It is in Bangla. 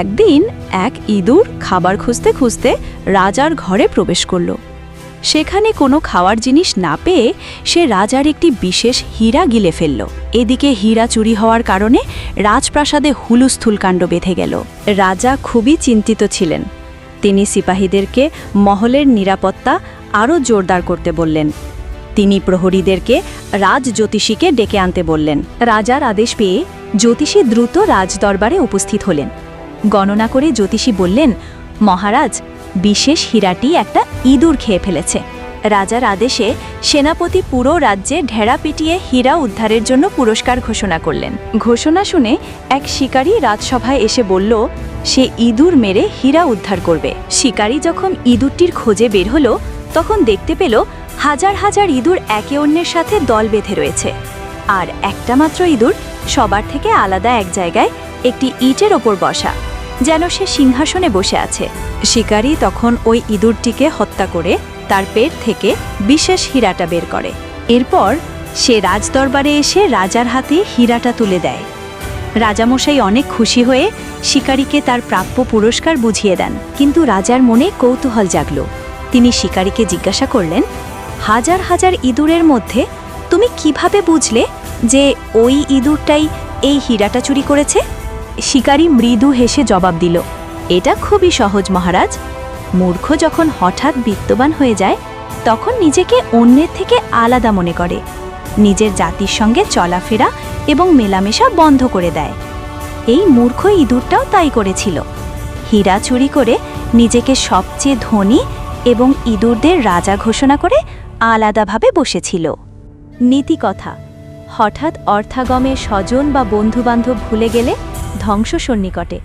একদিন এক ইঁদুর খাবার খুঁজতে খুঁজতে রাজার ঘরে প্রবেশ করল। সেখানে কোনো খাওয়ার জিনিস না পেয়ে সে রাজার একটি বিশেষ হীরা গিলে ফেলল। এদিকে হীরা চুরি হওয়ার কারণে রাজপ্রাসাদে হুলুস্থুল কাণ্ড বেঁধে গেল। রাজা খুবই চিন্তিত ছিলেন। তিনি সিপাহীদেরকে মহলের নিরাপত্তা আরও জোরদার করতে বললেন। তিনি প্রহরীদেরকে রাজ জ্যোতিষীকে ডেকে আনতে বললেন। রাজার আদেশ পেয়ে জ্যোতিষী দ্রুত রাজদরবারে উপস্থিত হলেন। গণনা করে জ্যোতিষী বললেন, মহারাজ, বিশেষ হীরাটি একটা ইঁদুর খেয়ে ফেলেছে। রাজার আদেশে সেনাপতি পুরো রাজ্যে ঢেড়া পিটিয়ে হীরা উদ্ধারের জন্য পুরস্কার ঘোষণা করলেন। ঘোষণা শুনে এক শিকারী রাজসভায় এসে বলল, সে ইঁদুর মেরে হীরা উদ্ধার করবে। শিকারী যখন ইঁদুরটির খোঁজে বের হলো, তখন দেখতে পেল হাজার হাজার ইঁদুর একে অন্যের সাথে দল বেঁধে রয়েছে। আর একটা মাত্র ইঁদুর সবার থেকে আলাদা এক জায়গায় একটি ইটের ওপর বসা। যেন সে সিংহাসনে বসে আছে। শিকারী তখন ওই ইঁদুরটিকে হত্যা করে তার পেট থেকে বিশেষ হীরাটা বের করে। এরপর সে রাজদরবারে এসে রাজার হাতে হীরাটা তুলে দেয়। রাজামশাই অনেক খুশি হয়ে শিকারীকে তার প্রাপ্য পুরস্কার বুঝিয়ে দেন। কিন্তু রাজার মনে কৌতূহল জাগল। তিনি শিকারীকে জিজ্ঞাসা করলেন, হাজার হাজার ইঁদুরের মধ্যে তুমি কীভাবে বুঝলে যে ওই ইঁদুরটাই এই হীরাটা চুরি করেছে? শিকারী মৃদু হেসে জবাব দিল, এটা খুবই সহজ, মহারাজ। মূর্খ যখন হঠাৎ বিত্তবান হয়ে যায়, তখন নিজেকে অন্যের থেকে আলাদা মনে করে। নিজের জাতির সঙ্গে চলাফেরা এবং মেলামেশা বন্ধ করে দেয়। এই মূর্খ ইঁদুরটাও তাই করেছিল। হীরা চুরি করে নিজেকে সবচেয়ে ধনী এবং ইঁদুরদের রাজা ঘোষণা করে আলাদাভাবে বসেছিল। নীতিকথা হঠাৎ অর্থাগমে স্বজন বা বন্ধুবান্ধব ভুলে গেলে ধ্বংস সন্নিকটে।